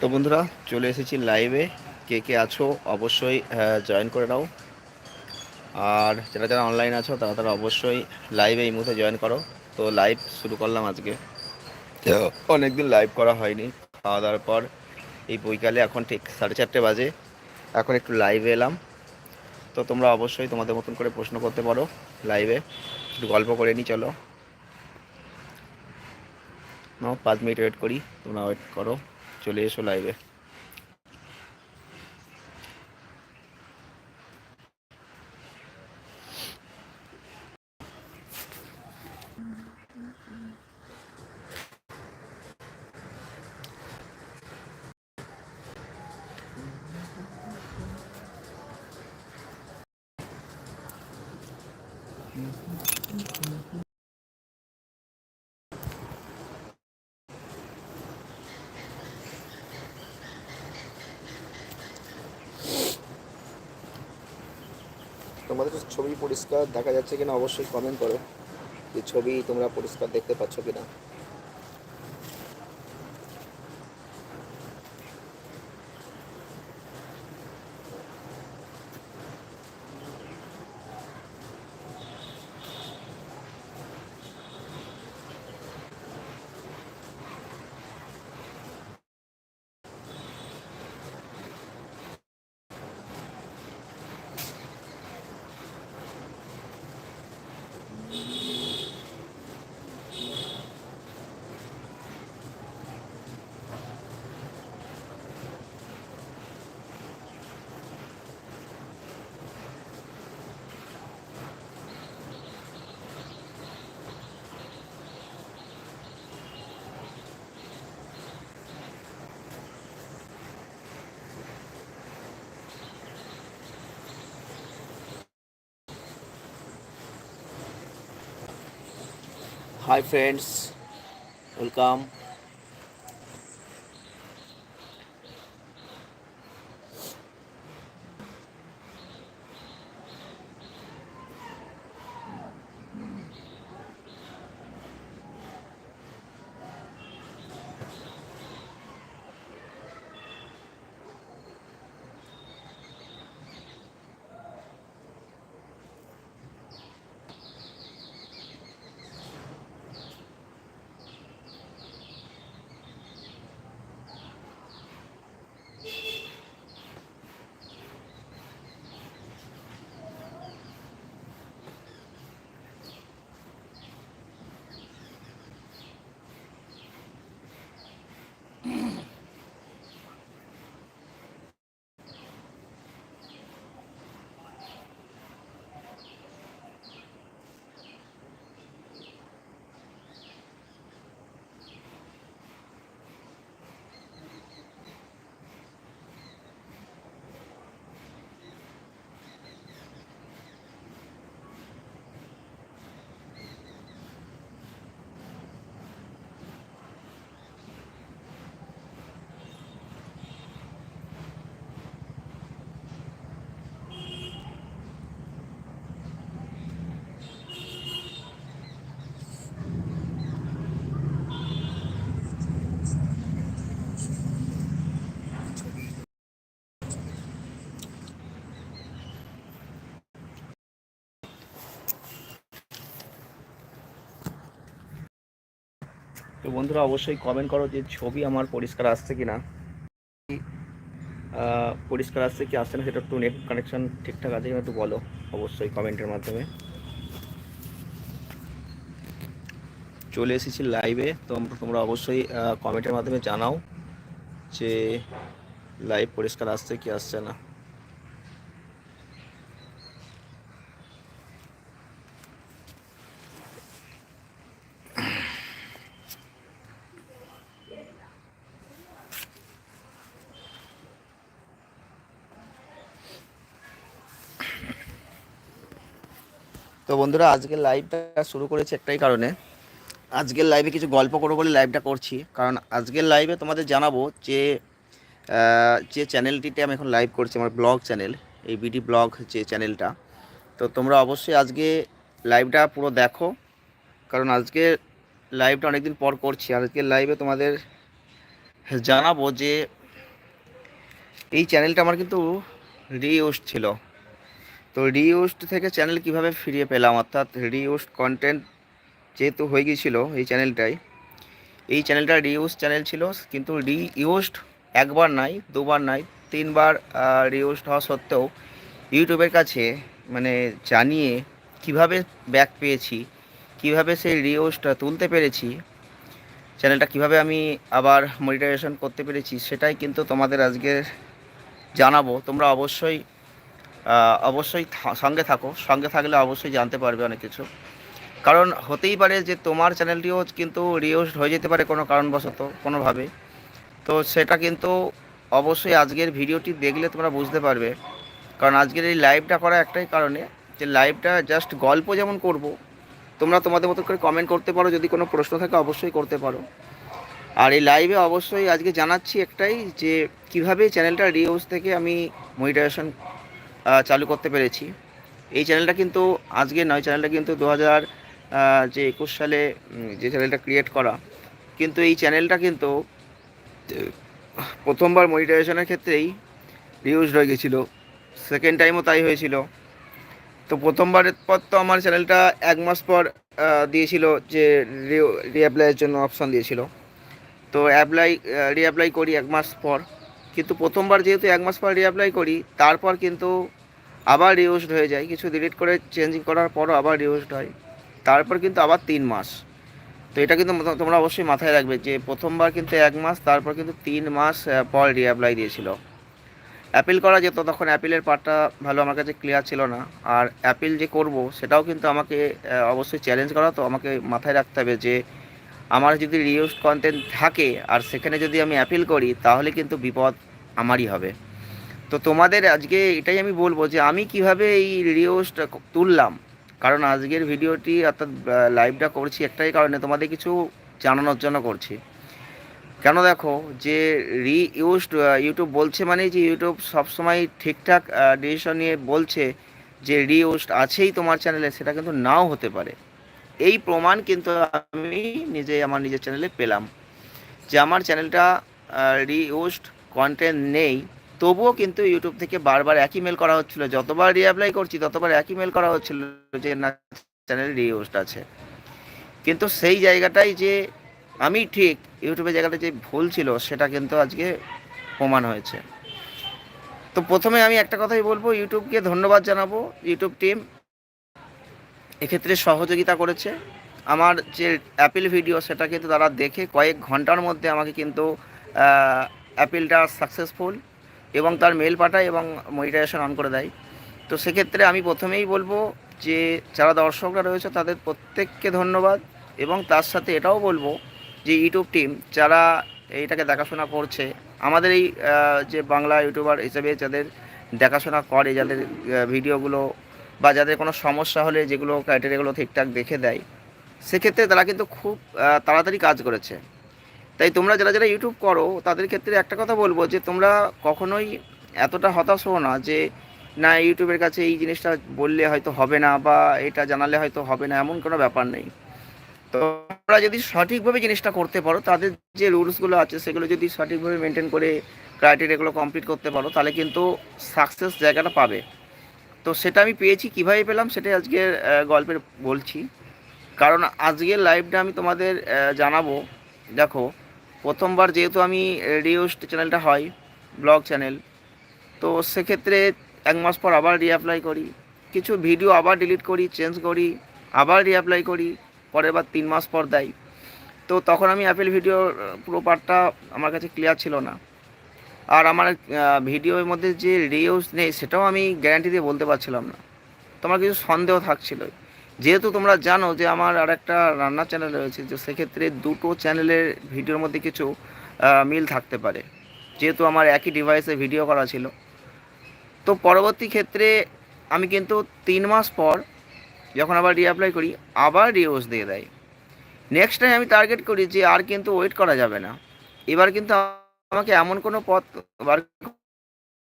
তো বন্ধুরা, চলে এসেছি লাইভে কে কে আছো, অবশ্যই জয়েন করে নাও। আর যারা যারা অনলাইন আছো, তারা তারা অবশ্যই লাইভে এই মুহূর্তে জয়েন করো। তো লাইভ শুরু করলাম আজকে। অনেকদিন লাইভ করা হয়নি। খাওয়া দাওয়ার পর এই বইকালে এখন ঠিক সাড়ে চারটে বাজে। এখন একটু লাইভে এলাম। তো তোমরা অবশ্যই তোমাদের মতন করে প্রশ্ন করতে পারো লাইভে একটু গল্প করে নিই, চলো। পাঁচ মিনিট ওয়েট করি, তোমরা ওয়েট করো। চলে এসো লাইভে তোমাদের ছবি পরিষ্কার দেখা যাচ্ছে কিনা অবশ্যই কমেন্ট করো। যে ছবি তোমরা পরিষ্কার দেখতে পাচ্ছ কিনা। হাই ফ্রেন্ডস ওয়েলকাম তো বন্ধুরা অবশ্যই কমেন্ট করো যে ছবি আমার পরিষ্কার আসছে কি না পরিষ্কার আসছে কি আসছে না সেটা একটু নেট কানেকশান ঠিকঠাক আছে কিনা একটু বলো, অবশ্যই কমেন্টের মাধ্যমে। চলে এসেছি লাইভে তো তোমরা অবশ্যই কমেন্টের মাধ্যমে জানাও যে লাইভ পরিষ্কার আসছে কি আসছে না। তো বন্ধুরা, আজকের লাইভটা শুরু করেছি একটাই কারণে। আজকের লাইভে কিছু গল্প করব বলে লাইভটা করছি। কারণ আজকের লাইভে তোমাদের জানাব যে যে চ্যানেলটিতে আমি এখন লাইভ করছি, আমার ব্লগ চ্যানেল এই বিডি ব্লগ যে চ্যানেলটা তো তোমরা অবশ্যই আজকে লাইভটা পুরো দেখো। কারণ আজকে লাইভটা অনেকদিন পর করছি। আজকে লাইভে তোমাদের জানাব যে, এই চ্যানেলটা আমার কিন্তু রিউস্ট ছিল। তো রিউজড থেকে চ্যানেল কীভাবে ফিরিয়ে পেলাম? অর্থাৎ রিউস্ট কন্টেন্ট যেহেতু হয়ে গিয়েছিল এই চ্যানেলটাই এই চ্যানেলটা রিউজ চ্যানেল ছিল, কিন্তু রিউজড একবার নাই, দুবার নাই, তিনবার রিউজড হওয়া সত্ত্বেও ইউটিউবের কাছে মানে জানিয়ে কীভাবে ব্যাক পেয়েছি, কীভাবে সেই রিউজটা তুলতে পেরেছি চ্যানেলটা কীভাবে আমি আবার মনিটাইজেশন করতে পেরেছি, সেটাই কিন্তু তোমাদের আজকে জানাব। তোমরা অবশ্যই অবশ্যই সঙ্গে থাকো। সঙ্গে থাকলে অবশ্যই জানতে পারবে অনেক কিছু। কারণ হতেই পারে যে তোমার চ্যানেলটিও কিন্তু রিউজড হয়ে যেতে পারে কোনো কারণবশত, কোনোভাবে। তো সেটা কিন্তু অবশ্যই আজকের ভিডিওটি দেখলে তোমরা বুঝতে পারবে। কারণ আজকের এই লাইভটা করা একটাই কারণে যে লাইভটা জাস্ট গল্প যেমন করব, তোমরা তোমাদের মতো করে কমেন্ট করতে পারো, যদি কোনো প্রশ্ন থাকে অবশ্যই করতে পারো। আর এই লাইভে অবশ্যই আজকে জানাচ্ছি একটাই যে, কীভাবে চ্যানেলটা রিউজ থেকে আমি মনিটাইজেশন চালু করতে পেরেছি। এই চ্যানেলটা কিন্তু আজকে নয় চ্যানেলটা কিন্তু দু হাজার যে একুশ সালে যে চ্যানেলটা ক্রিয়েট করা, কিন্তু এই চ্যানেলটা কিন্তু প্রথমবার মনিটাইজেশনের ক্ষেত্রেই রিউজ হয়ে গেছিল। সেকেন্ড টাইমও তাই হয়েছিল। তো প্রথমবারের পর তো আমার চ্যানেলটা এক মাস পর দিয়েছিল যে রিঅ্যাপ্লাইয়ের জন্য অপশান দিয়েছিল। তো অ্যাপ্লাই রিঅ্যাপ্লাই করি এক মাস পর। কিন্তু প্রথমবার যেহেতু এক মাস পর রিঅ্যাপ্লাই করি, তারপর কিন্তু আবার রিউজড হয়ে যায়। কিছু ডিলিট করে চেঞ্জ করার পরও আবার রিউজড হয়। তারপর কিন্তু আবার তিন মাস। তো এটা কিন্তু তোমরা অবশ্যই মাথায় রাখবে যে প্রথমবার কিন্তু এক মাস, তারপর কিন্তু তিন মাস পর রিঅ্যাপ্লাই দিয়েছিল। অ্যাপিল করা যেত, তখন অ্যাপিলের পার্টটা ভালো আমার কাছে ক্লিয়ার ছিল না। আর অ্যাপিল যে করব, সেটাও কিন্তু আমাকে অবশ্যই চ্যালেঞ্জ করা। তো আমাকে মাথায় রাখতে হবে যে আমার যদি রিউজ কন্টেন্ট থাকে আর সেখানে যদি আমি অ্যাপিল করি, তাহলে কিন্তু বিপদ আমারই হবে। তো তোমাদের আজকে এটাই আমি বলব যে আমি কীভাবে এই রিউজটা তুললাম। কারণ আজকের ভিডিওটি অর্থাৎ লাইভটা করছি একটাই কারণে তোমাদের কিছু জানানোর জন্য করছি। কেন দেখো যে রিইউজড ইউটিউব বলছে মানে যে ইউটিউব সবসময় ঠিকঠাক ডিসিশন নিয়ে বলছে যে রিইউজড আছেই তোমার চ্যানেলে সেটা কিন্তু নাও হতে পারে। এই প্রমাণ কিন্তু আমি নিজে আমার নিজের চ্যানেলে পেলাম। যে আমার চ্যানেলটা রিইউজড কন্টেন্ট নেই, তবুও কিন্তু ইউটিউব থেকে বারবার একই মেল করা হচ্ছিল। যতবার রিঅ্যাপ্লাই করছি, ততবার একই মেল করা হচ্ছিল যে না চ্যানেল রিইউজড আছে। কিন্তু সেই জায়গাটাই যে আমি ঠিক ইউটিউবের জায়গাটা যে ভুল ছিল, সেটা কিন্তু আজকে প্রমাণ হয়েছে। তো প্রথমে আমি একটা কথাই বলব ইউটিউবকে ধন্যবাদ জানাব। ইউটিউব টিম এক্ষেত্রে সহযোগিতা করেছে। আমার যে অ্যাপিল ভিডিও, সেটা কিন্তু তারা দেখে কয়েক ঘণ্টার মধ্যে আমাকে কিন্তু অ্যাপিলটা সাকসেসফুল এবং তার মেল পাঠায় এবং মনিটাইজেশন অন করে দেয়। তো সেক্ষেত্রে আমি প্রথমেই বলব যে, যারা দর্শকরা রয়েছে, তাদের প্রত্যেককে ধন্যবাদ এবং তার সাথে এটাও বলব যে, ইউটিউব টিম যারা এইটাকে দেখাশোনা করছে, আমাদের এই যে বাংলা ইউটিউবার হিসেবে যাদের দেখাশোনা করে, যাদের ভিডিওগুলো বা যাদের কোনো সমস্যা হলে যেগুলো ক্রাইটেরিয়াগুলো ঠিকঠাক দেখে দেয়, সেক্ষেত্রে তারা কিন্তু খুব তাড়াতাড়ি কাজ করেছে। তাই তোমরা যারা যারা ইউটিউব করো, তাদের ক্ষেত্রে একটা কথা বলব যে তোমরা কখনোই এতটা হতাশ হও না যে, না ইউটিউবের কাছে এই জিনিসটা বললে হয়তো হবে না বা এটা জানালে হয়তো হবে না। এমন কোনো ব্যাপার নেই। তোমরা যদি সঠিকভাবে জিনিসটা করতে পারো, তাদের যে রুলসগুলো আছে, সেগুলো যদি সঠিকভাবে মেনটেন করে ক্রাইটেরিয়াগুলো কমপ্লিট করতে পারো, তাহলে কিন্তু সাকসেস জায়গাটা পাবে। তো সেটা আমি পেয়েছি কীভাবে পেলাম সেটাই আজকের আহ, গল্পের বলছি। কারণ আজকের লাইভটা আমি তোমাদের জানাব। দেখো প্রথমবার যেহেতু আমি রিউস্ট চ্যানেলটা হয় ব্লগ চ্যানেল তো সেক্ষেত্রে এক মাস পর আবার রিঅ্যাপ্লাই করি। কিছু ভিডিও আবার ডিলিট করি চেঞ্জ করি আবার রিঅ্যাপ্লাই করি পরের বার তিন মাস পর দেয়। তো তখন আমি অ্যাপেল ভিডিও পুরো পার্টটা আমার কাছে ক্লিয়ার ছিল না। আর আমার ভিডিওর মধ্যে যে রিউজ নেই, সেটাও আমি গ্যারান্টি দিয়ে বলতে পারছিলাম না। তোমার কিছু সন্দেহ থাকছিল যেহেতু তোমরা জানো যে আমার আর একটা রান্নার চ্যানেল রয়েছে, যে সেক্ষেত্রে দুটো চ্যানেলের ভিডিওর মধ্যে কিছু মিল থাকতে পারে। যেহেতু আমার একই ডিভাইসে ভিডিও করা ছিল। তো পরবর্তী ক্ষেত্রে আমি কিন্তু তিন মাস পর যখন আবার রিঅ্যাপ্লাই করি, আবার রিউজ দিয়ে দেয়। নেক্সট টাইম আমি টার্গেট করি যে আর কিন্তু ওয়েট করা যাবে না। এবার কিন্তু আমাকে এমন কোনো পথ বার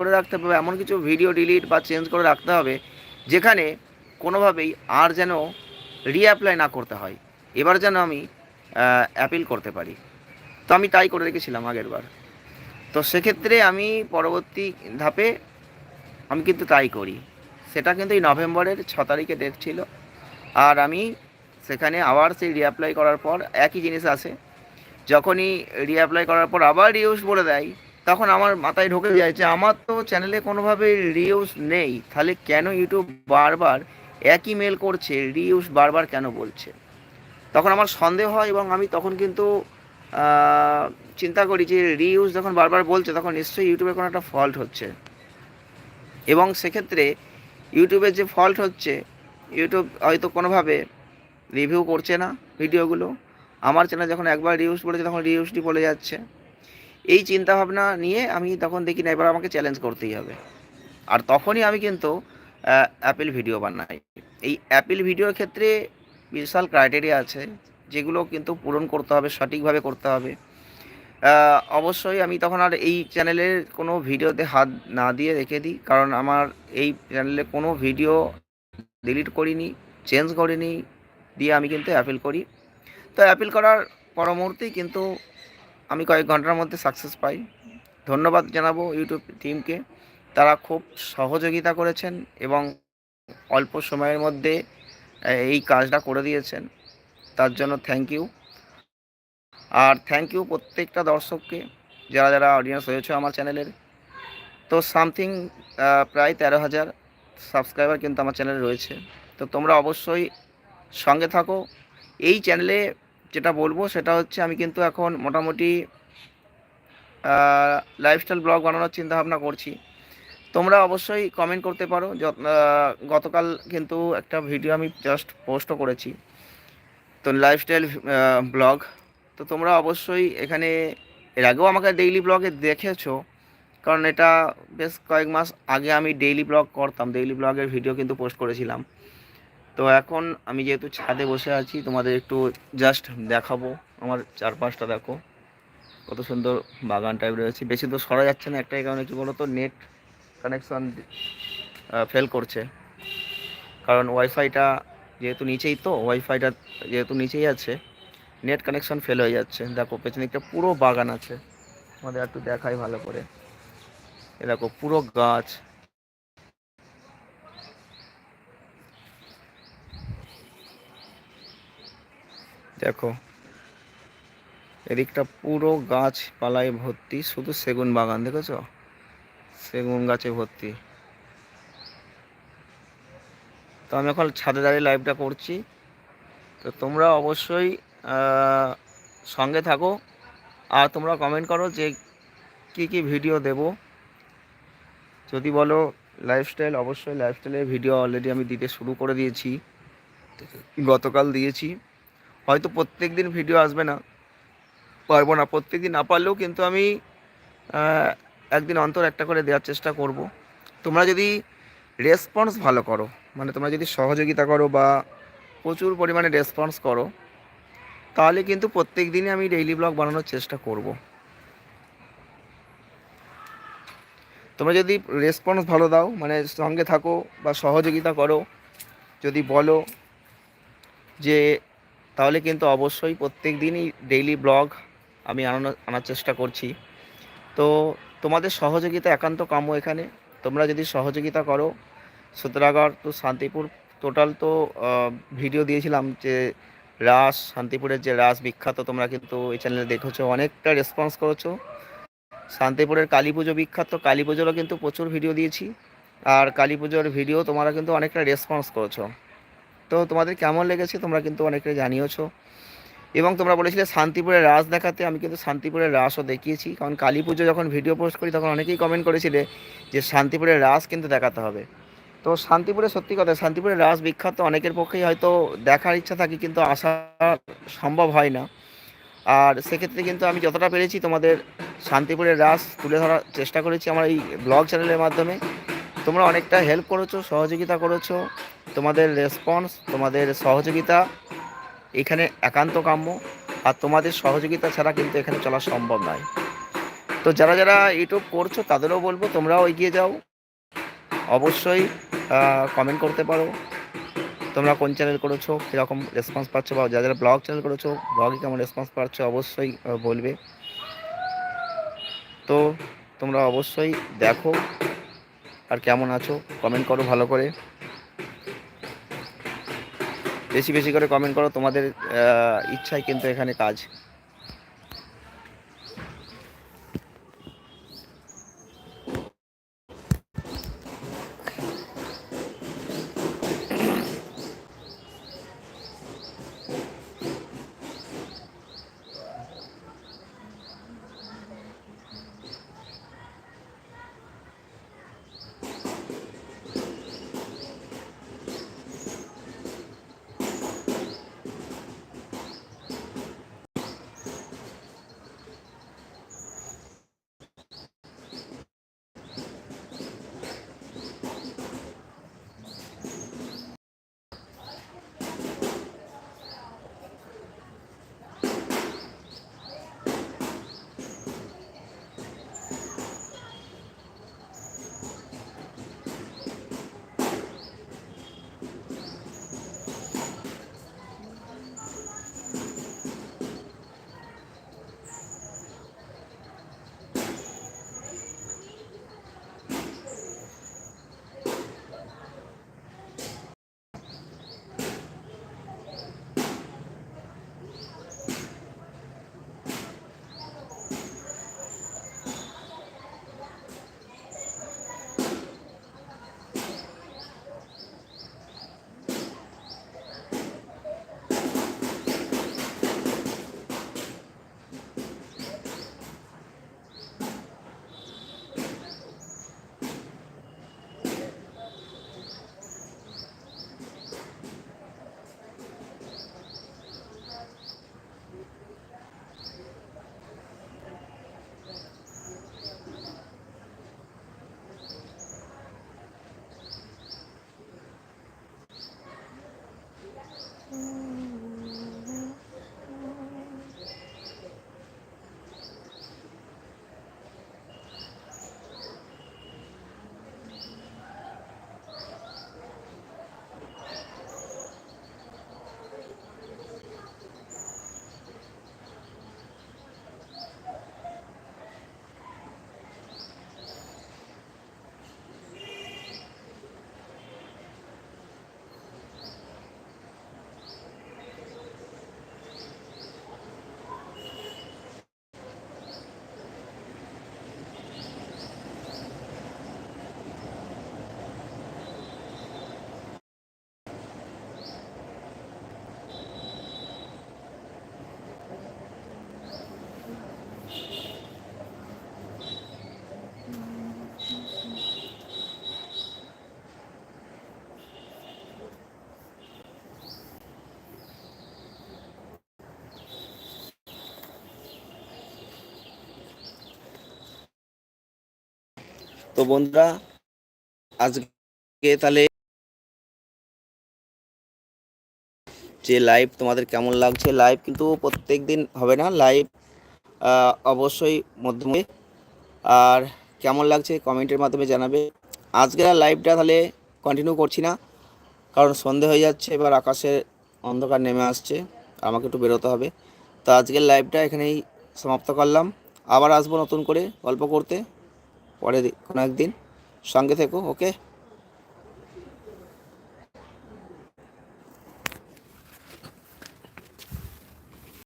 করে রাখতে হবে, এমন কিছু ভিডিও ডিলিট বা চেঞ্জ করে রাখতে হবে, যেখানে কোনোভাবেই আর যেন রিঅ্যাপ্লাই না করতে হয়। এবার যেন আমি অ্যাপিল করতে পারি। তো আমি তাই করে রেখেছিলাম আগের বার তো সেক্ষেত্রে আমি পরবর্তী ধাপে আমি কিন্তু তাই করি। সেটা কিন্তু এই নভেম্বরের ছ তারিখে ডেট ছিল। আর আমি সেখানে আবার সেই রিঅ্যাপ্লাই করার পর একই জিনিস আসে। যখনই রিঅ্যাপ্লাই করার পর আবার রিউজ বলে দেয়, তখন আমার মাথায় ঢুকে যায় যে আমার তো চ্যানেলে কোনোভাবে রিউজ নেই। তাহলে কেন ইউটিউব বারবার একই মেল করছে রিউজ বারবার কেন বলছে? তখন আমার সন্দেহ হয় এবং আমি তখন কিন্তু চিন্তা করি যে রিউজ যখন বারবার বলছে, তখন নিশ্চয়ই ইউটিউবে কোনো একটা ফল্ট হচ্ছে। এবং সেক্ষেত্রে ইউটিউবের যে ফল্ট হচ্ছে ইউটিউব হয়তো কোনোভাবে রিভিউ করছে না ভিডিওগুলো। আমার চ্যানেল যখন একবার রিউজ বলেছে তখন রিউজটি পড়ে যাচ্ছে। এই চিন্তা ভাবনা নিয়ে আমি তখন দেখি না, এবার আমাকে চ্যালেঞ্জ করতেই হবে। আর তখনই আমি কিন্তু অ্যাপেল ভিডিও বানাই। এই অ্যাপেল ভিডিওর ক্ষেত্রে বিশাল ক্রাইটেরিয়া আছে, যেগুলো কিন্তু পূরণ করতে হবে, সঠিকভাবে করতে হবে। অবশ্যই আমি তখন আর এই চ্যানেলের কোনো ভিডিওতে হাত না দিয়ে রেখে দিই, কারণ আমার এই চ্যানেলে কোনো ভিডিও ডিলিট করিনি চেঞ্জ করিনি, দিয়ে আমি কিন্তু অ্যাপিল করি। তো অ্যাপিল করার পর মুহূর্তেই কিন্তু আমি কয়েক ঘণ্টার মধ্যে সাকসেস পাই। ধন্যবাদ জানাব ইউটিউব টিমকে তারা খুব সহযোগিতা করেছেন এবং অল্প সময়ের মধ্যে এই কাজটা করে দিয়েছেন। তার জন্য থ্যাংক ইউ আর থ্যাংক ইউ প্রত্যেকটা দর্শককে, যারা যারা অডিয়েন্স হয়েছে আমার চ্যানেলের তো সামথিং প্রায় তেরো হাজার সাবস্ক্রাইবার কিন্তু আমার চ্যানেলে রয়েছে। তো তোমরা অবশ্যই সঙ্গে থাকো। এই চ্যানেলে যেটা বলব সেটা হচ্ছে আমি কিন্তু এখন মোটামুটি লাইফস্টাইল ব্লগ বানানোর চিন্তা ভাবনা করছি। তোমরা অবশ্যই কমেন্ট করতে পারো গতকাল কিন্তু একটা ভিডিও আমি জাস্ট পোস্টও করেছি। তো লাইফস্টাইল ব্লগ তো তোমরা অবশ্যই এখানে, এর আগেও আমাকে ডেইলি ব্লগে দেখেছ, কারণ এটা বেশ কয়েক মাস আগে আমি ডেইলি ব্লগ করতাম। ডেইলি ব্লগের ভিডিও কিন্তু পোস্ট করেছিলাম। তো এখন আমি যেহেতু ছাদে বসে আছি, তোমাদের একটু জাস্ট দেখাবো। আমার চারপাশটা দেখো। কত সুন্দর বাগান টাইপ রয়েছে। বেশি তো সরা যাচ্ছে না একটাই কারণে কি বলতো নেট কানেকশন ফেল করছে। কারণ ওয়াইফাইটা যেহেতু নিচেই তো ওয়াইফাইটা যেহেতু নিচেই আছে নেট কানেকশন ফেল হয়ে যাচ্ছে। দেখো, পেছনে একটা পুরো বাগান আছে। আমাদের একটু দেখাই ভালো করে। এ দেখো, পুরো গাছ। দেখো। এদিকটা পুরো গাছপালায় ভর্তি, শুধু সেগুন বাগান, দেখেছ? সেগুন গাছে ভর্তি। তো আমি এখন ছাদে দাঁড়িয়ে লাইভটা করছি। তো তোমরা অবশ্যই সঙ্গে থাকো। আর তোমরা কমেন্ট করো যে কি কি ভিডিও দেব। যদি বলো লাইফস্টাইল অবশ্যই লাইফস্টাইলের ভিডিও অলরেডি আমি দিতে শুরু করে দিয়েছি। গতকাল দিয়েছি। হয়তো প্রত্যেক দিন ভিডিও আসবে না। পারব না। প্রত্যেক দিন না পারলেও কিন্তু আমি একদিন অন্তর একটা করে দেওয়ার চেষ্টা করব। তোমরা যদি রেসপন্স ভালো করো মানে তোমরা যদি সহযোগিতা করো বা প্রচুর পরিমাণে রেসপন্স করো, তাহলে কিন্তু প্রত্যেক দিনই আমি ডেইলি ব্লগ বানানোর চেষ্টা করব। তোমরা যদি রেসপন্স ভালো দাও মানে সঙ্গে থাকো বা সহযোগিতা করো, যদি বলো যে তাহলে কিন্তু অবশ্যই প্রত্যেক দিনই ডেইলি ব্লগ আমি আনানো, আনার চেষ্টা করছি। তো তোমাদের সহযোগিতা একান্ত কাম্য এখানে। তোমরা যদি সহযোগিতা করো সুতরাগড় তো শান্তিপুর টোটাল তো ভিডিও দিয়েছিলাম যে রাস, শান্তিপুরের যে রাস বিখ্যাত, তোমরা কিন্তু এই চ্যানেলে দেখেছ, অনেকটা রেসপন্স করেছ। শান্তিপুরের কালী পুজো বিখ্যাত, কালী পুজোরও কিন্তু প্রচুর ভিডিও দিয়েছি। আর কালী পুজোর ভিডিও তোমরা কিন্তু অনেকটা রেসপন্স করেছ। তো তোমাদের কেমন লেগেছে তোমরা কিন্তু অনেকটাই জানিয়েছো। এবং তোমরা বলেছিলে শান্তিপুরের রাস দেখাতে, আমি কিন্তু শান্তিপুরের রাসও দেখিয়েছি। কারণ কালী পুজো যখন ভিডিও পোস্ট করি, তখন অনেকেই কমেন্ট করেছিলে যে শান্তিপুরের রাস কিন্তু দেখাতে হবে। তো শান্তিপুরে সত্যি কথা, শান্তিপুরের রাস বিখ্যাত অনেকের পক্ষেই হয়তো দেখার ইচ্ছা থাকে, কিন্তু আসা সম্ভব হয় না। আর সেক্ষেত্রে কিন্তু আমি যতটা পেরেছি তোমাদের শান্তিপুরের রাস তুলে ধরার চেষ্টা করেছি আমার এই ব্লগ চ্যানেলের মাধ্যমে। তোমরা অনেকটা হেল্প করেছ, সহযোগিতা করেছ। তোমাদের রেসপন্স তোমাদের সহযোগিতা, এখানে একান্ত কাম্য। আর তোমাদের সহযোগিতা ছাড়া কিন্তু এখানে চলা সম্ভব নয়। তো যারা যারা ইউটিউব করছ, তাদেরও বলব, তোমরাও এগিয়ে যাও। অবশ্যই কমেন্ট করতে পারো। তোমরা কোন চ্যানেল করেছ, কীরকম রেসপন্স পাচ্ছ, বা যারা যারা ব্লগ চ্যানেল করেছ ব্লগে কেমন রেসপন্স পাচ্ছ, অবশ্যই বলবে। তো তোমরা অবশ্যই দেখো। আর কেমন আছো? কমেন্ট করো ভালো করে। বেশি বেশি করে কমেন্ট করো তোমাদের আহ, ইচ্ছাই কিন্তু এখানে কাজ। 嗯。তো বন্ধুরা, আজকে তাহলে যে লাইভ তোমাদের কেমন লাগছে? লাইভ কিন্তু প্রত্যেক দিন হবে না লাইভ অবশ্যই মধ্যমে। আর কেমন লাগছে কমেন্টের মাধ্যমে জানাবে। আজকের লাইভটা তাহলে কন্টিনিউ করছি না, কারণ সন্ধে হয়ে যাচ্ছে, এবার আকাশে অন্ধকার নেমে আসছে আমাকে একটু বেরোতে হবে। তো আজকের লাইভটা এখানেই সমাপ্ত করলাম। আবার আসব নতুন করে গল্প করতে। পরে কোনো একদিন সঙ্গে থেকো ওকে?